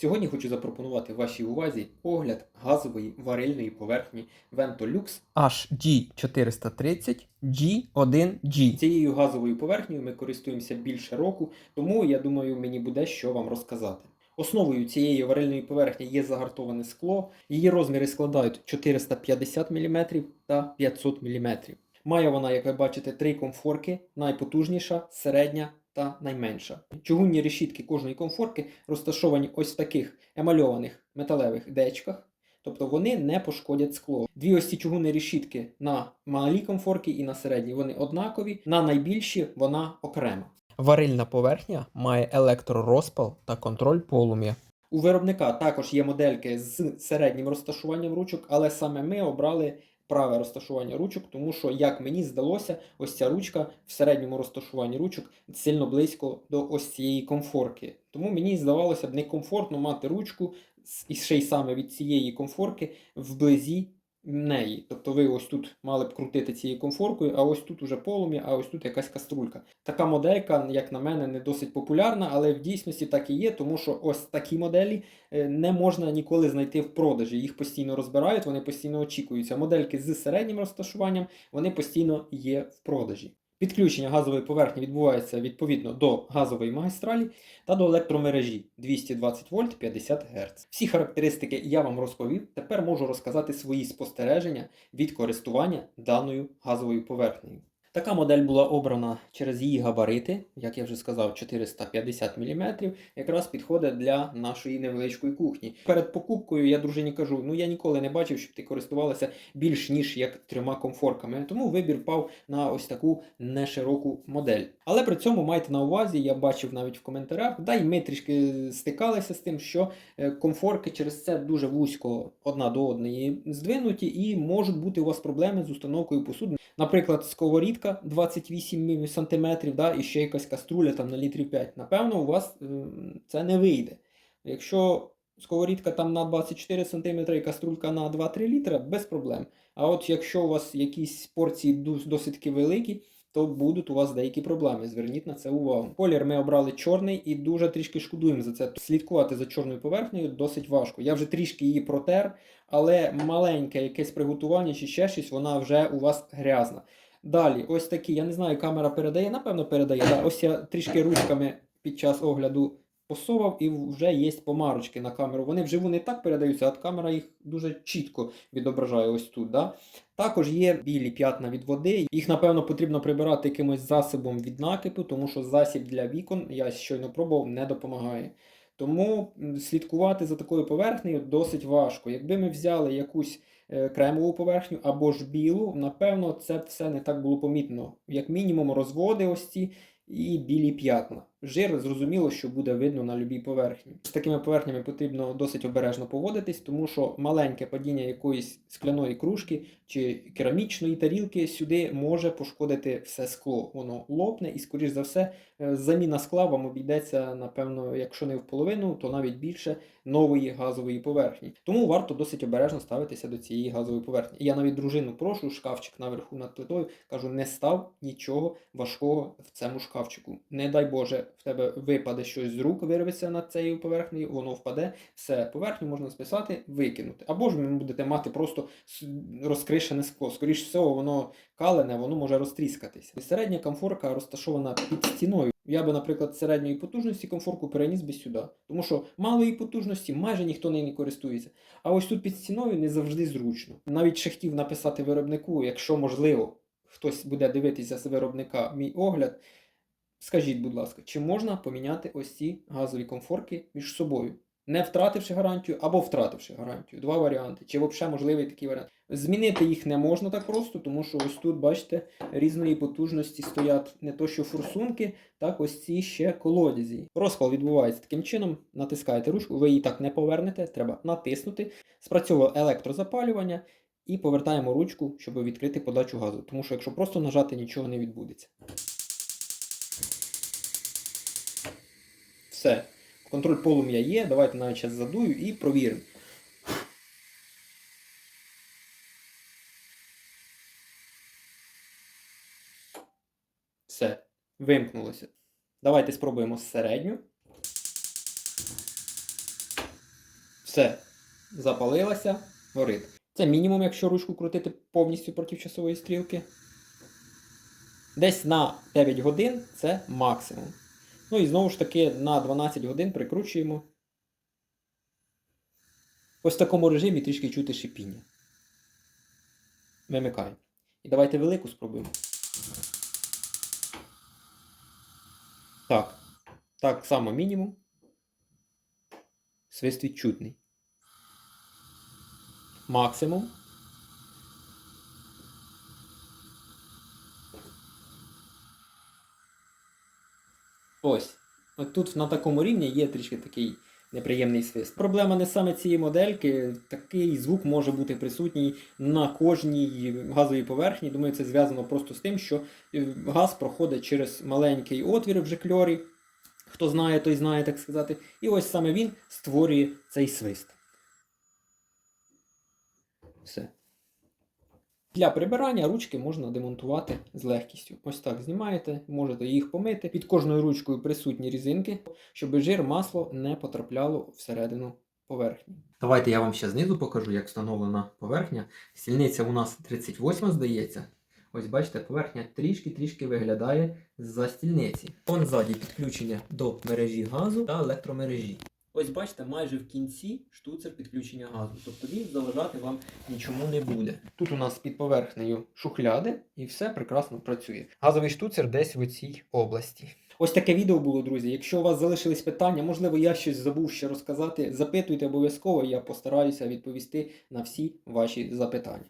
Сьогодні хочу запропонувати вашій увазі огляд газової варильної поверхні Ventolux HD430 G1G. Цією газовою поверхнею ми користуємося більше року, тому я думаю, мені буде що вам розказати. Основою цієї варильної поверхні є загартоване скло. Її розміри складають 450 мм та 500 мм. Має вона, як ви бачите, три комфорки: найпотужніша, середня та найменша. Чугунні решітки кожної комфорки розташовані ось в таких емальованих металевих дечках. Тобто вони не пошкодять скло. Дві ось ці чугунні решітки на малій комфорці і на середній вони однакові, на найбільші вона окрема. Варильна поверхня має електророзпал та контроль полум'я. У виробника також є модельки з середнім розташуванням ручок, але саме ми обрали праве розташування ручок, тому що, як мені здалося, ось ця ручка в середньому розташуванні ручок сильно близько до ось цієї комфорки. Тому мені здавалося б некомфортно мати ручку і ще й саме від цієї комфорки вблизі неї. Тобто ви ось тут мали б крутити цією комфоркою, а ось тут уже полум'я, а ось тут якась каструлька. Така моделька, як на мене, не досить популярна, але в дійсності так і є, тому що ось такі моделі е, не можна ніколи знайти в продажі. Їх постійно розбирають, вони постійно очікуються. Модельки з середнім розташуванням вони постійно є в продажі. Підключення газової поверхні відбувається відповідно до газової магістралі та до електромережі 220 вольт 50 Гц. Всі характеристики я вам розповів. Тепер можу розказати свої спостереження від користування даною газовою поверхнею. Така модель була обрана через її габарити, як я вже сказав, 450 мм, якраз підходить для нашої невеличкої кухні. Перед покупкою я дружині кажу: ну я ніколи не бачив, щоб ти користувалася більш ніж як трьома комфорками. Тому вибір пав на ось таку нешироку модель. Але при цьому майте на увазі, я бачив навіть в коментарях, да й ми трішки стикалися з тим, що е, комфорки через це дуже вузько одна до одної здвинуті, і можуть бути у вас проблеми з установкою посуди. Наприклад, сковорідка 28 см, да, і ще якась каструля там на літрів 5. Напевно, у вас е, це не вийде. Якщо сковорідка там на 24 см і каструлька на 2-3 літра, без проблем. А от якщо у вас якісь порції досить великі, то будуть у вас деякі проблеми. Зверніть на це увагу. Колір ми обрали чорний і дуже трішки шкодуємо за це. Слідкувати за чорною поверхнею досить важко. Я вже трішки її протер, але маленьке якесь приготування чи ще щось, вона вже у вас грязна. Далі, ось такі, я не знаю, камера передає, напевно, передає. Да, ось я трішки ручками під час огляду посовав і вже є помарочки на камеру. Вони вживу не так передаються, а камера їх дуже чітко відображає ось тут. Да? Також є білі п'ятна від води. Їх, напевно, потрібно прибирати якимось засобом від накипу, тому що засіб для вікон, я щойно пробував, не допомагає. Тому слідкувати за такою поверхнею досить важко. Якби ми взяли якусь е, кремову поверхню або ж білу, напевно, це все не так було помітно. Як мінімум, розводи ось ці і білі п'ятна. Жир зрозуміло, що буде видно на любій поверхні. З такими поверхнями потрібно досить обережно поводитись, тому що маленьке падіння якоїсь скляної кружки чи керамічної тарілки сюди може пошкодити все скло. Воно лопне і, скоріш за все, е, заміна скла вам обійдеться, напевно, якщо не в половину, то навіть більше нової газової поверхні. Тому варто досить обережно ставитися до цієї газової поверхні. Я навіть дружину прошу, шкафчик наверху над плитою, кажу, не став нічого важкого в цьому шкафчику. Не дай Боже, в тебе випаде щось з рук, вирветься над цією поверхнею, воно впаде, все, поверхню можна списати, викинути. Або ж ви будете мати просто розкришене скло. Скоріше всього, воно калене, воно може розтріскатися. Середня комфорка розташована під стіною. Я би, наприклад, середньої потужності комфорку переніс би сюди. Тому що малої потужності майже ніхто не користується. А ось тут під стіною не завжди зручно. Навіть ще хотів написати виробнику, якщо можливо, хтось буде дивитися з виробника мій огляд. Скажіть, будь ласка, чи можна поміняти ось ці газові комфорки між собою? Не втративши гарантію або втративши гарантію. Два варіанти. Чи взагалі можливий такий варіант? Змінити їх не можна так просто, тому що ось тут, бачите, різної потужності стоять не то що форсунки, так ось ці ще колодязі. Розпал відбувається таким чином. Натискаєте ручку, ви її так не повернете, треба натиснути. Спрацьовує електрозапалювання і повертаємо ручку, щоб відкрити подачу газу. Тому що якщо просто нажати, нічого не відбудеться. Все. Контроль полум'я є. Давайте навіть зараз задую і провіримо. Все. Вимкнулося. Давайте спробуємо середню. Все, запалилася, горить. Це мінімум, якщо ручку крутити повністю проти часової стрілки. Десь на 9 годин це максимум. Ну і знову ж таки на 12 годин прикручуємо. Ось в такому режимі трішки чути шипіння. Вимикаємо. І давайте велику спробуємо. Так. Так само мінімум. Свист відчутний. Максимум. Ось. От тут на такому рівні є трішки такий неприємний свист. Проблема не саме цієї модельки. Такий звук може бути присутній на кожній газовій поверхні. Думаю, це зв'язано просто з тим, що е, газ проходить через маленький отвір в жикльорі. Хто знає, той знає, так сказати. І ось саме він створює цей свист. Все. Для прибирання ручки можна демонтувати з легкістю. Ось так знімаєте, можете їх помити. Під кожною ручкою присутні різинки, щоб жир, масло не потрапляло всередину поверхні. Давайте я вам ще знизу покажу, як встановлена поверхня. Стільниця у нас 38, здається. Ось бачите, поверхня трішки-трішки виглядає з-за стільниці. Вон ззаді підключення до мережі газу та електромережі. Ось бачите, майже в кінці штуцер підключення газу. Тобто він заважати вам нічому не буде. Тут у нас під поверхнею шухляди і все прекрасно працює. Газовий штуцер десь в цій області. Ось таке відео було, друзі. Якщо у вас залишились питання, можливо, я щось забув ще розказати, запитуйте обов'язково, я постараюся відповісти на всі ваші запитання.